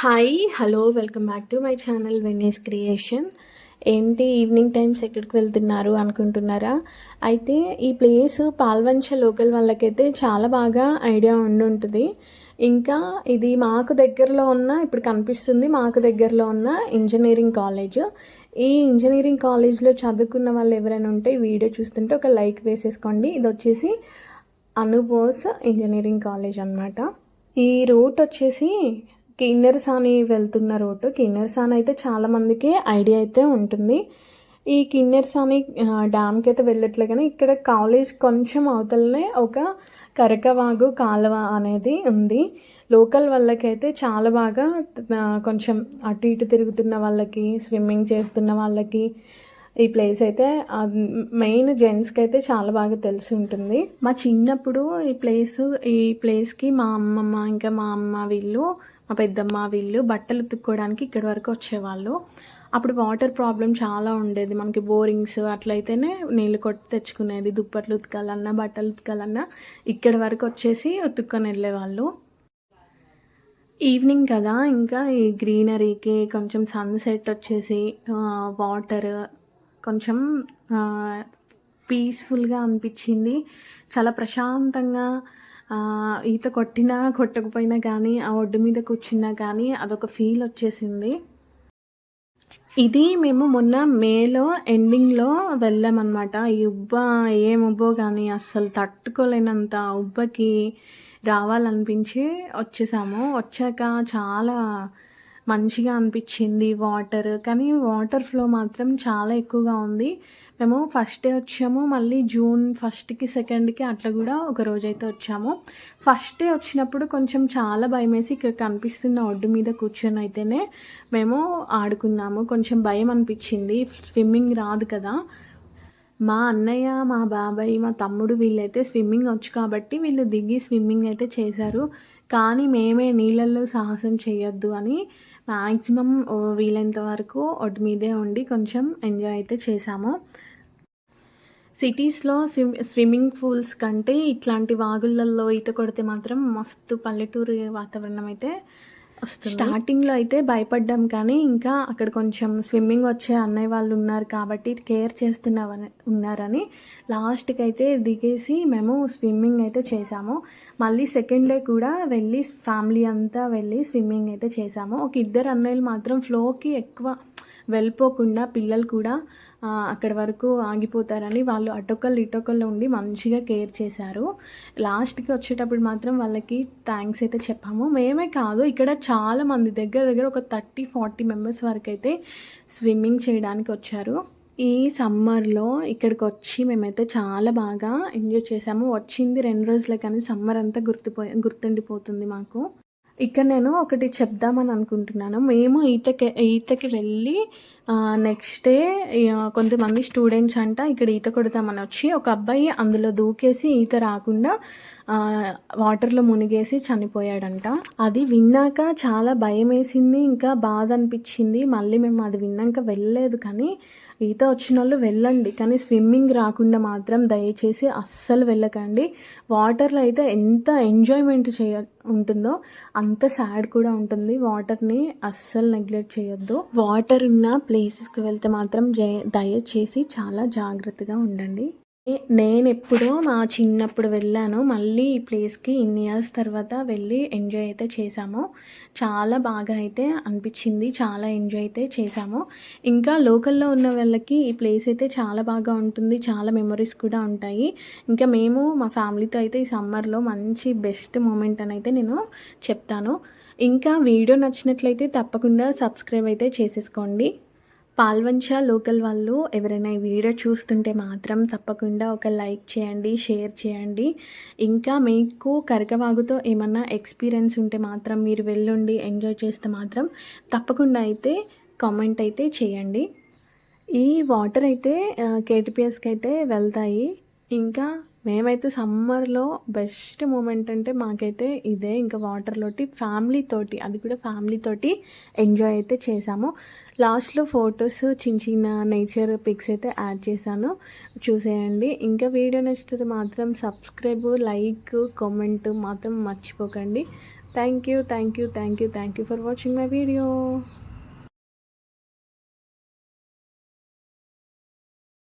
Hi hello welcome back to my channel Vennis creation ఏంటి evening times ఎక్కడికి వెళ్తున్నారు అనుకుంటున్నారా? అయితే ఈ ప్లేస్ పాల్వంచ లోకల్ వాళ్ళకైతే చాలా బాగా ఐడియా ఉండి ఉంటుంది. ఇంకా ఇది మాకు దగ్గరలో ఉన్న ఇప్పుడు కనిపిస్తుంది మాకు దగ్గరలో ఉన్న ఇంజనీరింగ్ కాలేజ్ ఈ ఇంజనీరింగ్ కాలేజ్లో చదువుకున్న వాళ్ళు ఎవరైనా ఉంటే వీడియో చూస్తుంటే ఒక లైక్ వేసేసుకోండి. ఇది వచ్చేసి అనుబోస్ ఇంజనీరింగ్ కాలేజ్ అనమాట ఈ రూట్ వచ్చేసి కిన్నెర్ సాని వెళ్తున్న రోడ్డు కిన్నెర్ సాన్ అయితే చాలామందికి ఐడియా అయితే ఉంటుంది. ఈ కిన్నెర్ సాని డ్యామ్కి అయితే వెళ్ళట్లే కానీ ఇక్కడ కాలేజ్ కొంచెం అవతలనే ఒక కరకవాగు కాలువ అనేది ఉంది. లోకల్ వాళ్ళకైతే చాలా బాగా కొంచెం అటు ఇటు తిరుగుతున్న వాళ్ళకి స్విమ్మింగ్ చేస్తున్న వాళ్ళకి ఈ ప్లేస్ అయితే మెయిన్ జెంట్స్కి అయితే చాలా బాగా తెలిసి ఉంటుంది. మా చిన్నప్పుడు ఈ ప్లేస్ ఈ ప్లేస్కి మా అమ్మమ్మ ఇంకా మా అమ్మ వీళ్ళు మా పెద్దమ్మ వీళ్ళు బట్టలు ఉతుక్కోవడానికి ఇక్కడి వరకు వచ్చేవాళ్ళు. అప్పుడు వాటర్ ప్రాబ్లం చాలా ఉండేది. మనకి బోరింగ్స్ అట్లయితేనే నీళ్ళు కొట్టి తెచ్చుకునేది దుప్పట్లు ఉతకాలన్నా బట్టలు ఉతకాలన్నా ఇక్కడి వరకు వచ్చేసి ఉతుక్కొని వెళ్ళేవాళ్ళు. ఈవినింగ్ కదా ఇంకా ఈ గ్రీనరీకి కొంచెం సన్సెట్ వచ్చేసి వాటర్ కొంచెం పీస్ఫుల్గా అనిపించింది. చాలా ప్రశాంతంగా ఈత కొట్టినా కొట్టకపోయినా కానీ ఆ ఒడ్డు మీద కూర్చున్నా కానీ అదొక ఫీల్ వచ్చేసింది. ఇది మేము మొన్న మేలో ఎండింగ్లో వెళ్ళామన్నమాట. ఈ ఉబ్బ ఏం ఉబ్బో కానీ అస్సలు తట్టుకోలేనంత ఉబ్బకి రావాలనిపించి వచ్చేసాము. వచ్చాక చాలా మంచిగా అనిపించింది వాటర్. కానీ వాటర్ ఫ్లో మాత్రం చాలా ఎక్కువగా ఉంది. మేము ఫస్ట్ డే వచ్చాము మళ్ళీ జూన్ ఫస్ట్కి సెకండ్కి అట్లా కూడా ఒక రోజైతే వచ్చాము. ఫస్ట్ డే వచ్చినప్పుడు కొంచెం చాలా భయం వేసి ఇక్కడ కనిపిస్తున్న ఒడ్డు మీద కూర్చొని అయితేనే మేము ఆడుకున్నాము. కొంచెం భయం అనిపించింది. స్విమ్మింగ్ రాదు కదా. మా అన్నయ్య మా బాబాయ్ మా తమ్ముడు వీళ్ళైతే స్విమ్మింగ్ వచ్చు కాబట్టి వీళ్ళు దిగి స్విమ్మింగ్ అయితే చేశారు. కానీ మేమే నీళ్ళల్లో సాహసం చేయొద్దు అని మ్యాక్సిమం వీలైనంత వరకు ఒడ్డు మీదే ఉండి కొంచెం ఎంజాయ్ అయితే చేశాము. సిటీస్లో స్విమ్ స్విమ్మింగ్ పూల్స్ కంటే ఇట్లాంటి వాగులలో ఈత కొడితే మాత్రం మస్తు పల్లెటూరు వాతావరణం అయితే స్టార్టింగ్లో అయితే భయపడ్డాం కానీ ఇంకా అక్కడ కొంచెం స్విమ్మింగ్ వచ్చే అన్నయ్య వాళ్ళు ఉన్నారు కాబట్టి కేర్ చేస్తున్నామని ఉన్నారని లాస్ట్కి అయితే దిగేసి మేము స్విమ్మింగ్ అయితే చేసాము. మళ్ళీ సెకండ్ డే కూడా వెళ్ళి ఫ్యామిలీ అంతా వెళ్ళి స్విమ్మింగ్ అయితే చేసాము. ఒక ఇద్దరు అన్నయ్యలు మాత్రం ఫ్లోకి ఎక్కువ వెళ్ళిపోకుండా పిల్లలు కూడా అక్కడి వరకు ఆగిపోతారని వాళ్ళు అటొకళ్ళు ఇటొకళ్ళు ఉండి మంచిగా కేర్ చేశారు. లాస్ట్కి వచ్చేటప్పుడు మాత్రం వాళ్ళకి థ్యాంక్స్ అయితే చెప్పాము. మేమే కాదు ఇక్కడ చాలా మంది దగ్గర దగ్గర ఒక థర్టీ ఫార్టీ మెంబర్స్ వరకు అయితే స్విమ్మింగ్ చేయడానికి వచ్చారు. ఈ సమ్మర్లో ఇక్కడికి వచ్చి మేమైతే చాలా బాగా ఎంజాయ్ చేసాము వచ్చింది రెండు రోజులే కానీ సమ్మర్ అంతా గుర్తుపోయి గుర్తుండిపోతుంది మాకు. ఇక్కడ నేను ఒకటి చెప్దామని అనుకుంటున్నాను. మేము ఈతకి ఈతకి వెళ్ళి నెక్స్ట్ డే కొంతమంది స్టూడెంట్స్ అంట ఇక్కడ ఈత కొడతామని వచ్చి ఒక అబ్బాయి అందులో దూకేసి ఈత రాకుండా వాటర్లో మునిగేసి చనిపోయాడంట. అది విన్నాక చాలా భయం వేసింది ఇంకా బాధ అనిపించింది. మళ్ళీ మేము అది విన్నాక వెళ్ళలేదు కానీ ఈత వచ్చిన వాళ్ళు వెళ్ళండి. కానీ స్విమ్మింగ్ రాకుండా మాత్రం దయచేసి అస్సలు వెళ్ళకండి. వాటర్లో అయితే ఎంత ఎంజాయ్మెంట్ చేయ ఉంటుందో అంత సాడ్ కూడా ఉంటుంది. వాటర్ని అస్సలు నెగ్లెక్ట్ చేయొద్దు. వాటర్ ఉన్న ప్లేసెస్కి వెళ్తే మాత్రం జయ- దయచేసి చాలా జాగ్రత్తగా ఉండండి. నేను ఎప్పుడో మా చిన్నప్పుడు వెళ్ళాను. మళ్ళీ ఈ ప్లేస్కి ఇన్ని ఇయర్స్ తర్వాత వెళ్ళి ఎంజాయ్ అయితే చేశాము. చాలా బాగా అయితే అనిపించింది. చాలా ఎంజాయ్ అయితే చేశాము. ఇంకా లోకల్లో ఉన్న వాళ్ళకి ఈ ప్లేస్ అయితే చాలా బాగా ఉంటుంది. చాలా మెమరీస్ కూడా ఉంటాయి. ఇంకా మేము మా ఫ్యామిలీతో అయితే ఈ సమ్మర్లో మంచి బెస్ట్ మూమెంట్ అని అయితే నేను చెప్తాను. ఇంకా వీడియో నచ్చినట్లయితే తప్పకుండా సబ్స్క్రైబ్ అయితే చేసేసుకోండి. పాల్వంచ లోకల్ వాళ్ళు ఎవరైనా ఈ వీడియో చూస్తుంటే మాత్రం తప్పకుండా ఒక లైక్ చేయండి షేర్ చేయండి. ఇంకా మీకు కరకవాగుతో ఏమన్నా ఎక్స్పీరియన్స్ ఉంటే మాత్రం మీరు వెళ్ళుండి ఎంజాయ్ చేస్తే మాత్రం తప్పకుండా అయితే కామెంట్ అయితే చేయండి. ఈ వాటర్ అయితే కేటీపీఎస్కి అయితే వెళ్తాయి. ఇంకా మేమైతే సమ్మర్లో బెస్ట్ మూమెంట్ అంటే మాకైతే ఇదే. ఇంకా వాటర్లోటి ఫ్యామిలీ తోటి అది కూడా ఫ్యామిలీ తోటి ఎంజాయ్ అయితే చేసాము. లాస్ట్లో ఫొటోస్ చిన్న చిన్న నేచర్ పిక్స్ అయితే యాడ్ చేశాను. చూసేయండి. ఇంకా వీడియో నచ్చితే మాత్రం సబ్స్క్రైబ్ లైక్ కామెంట్ మాత్రం మర్చిపోకండి. Thank you thank you thank you thank you for watching my video.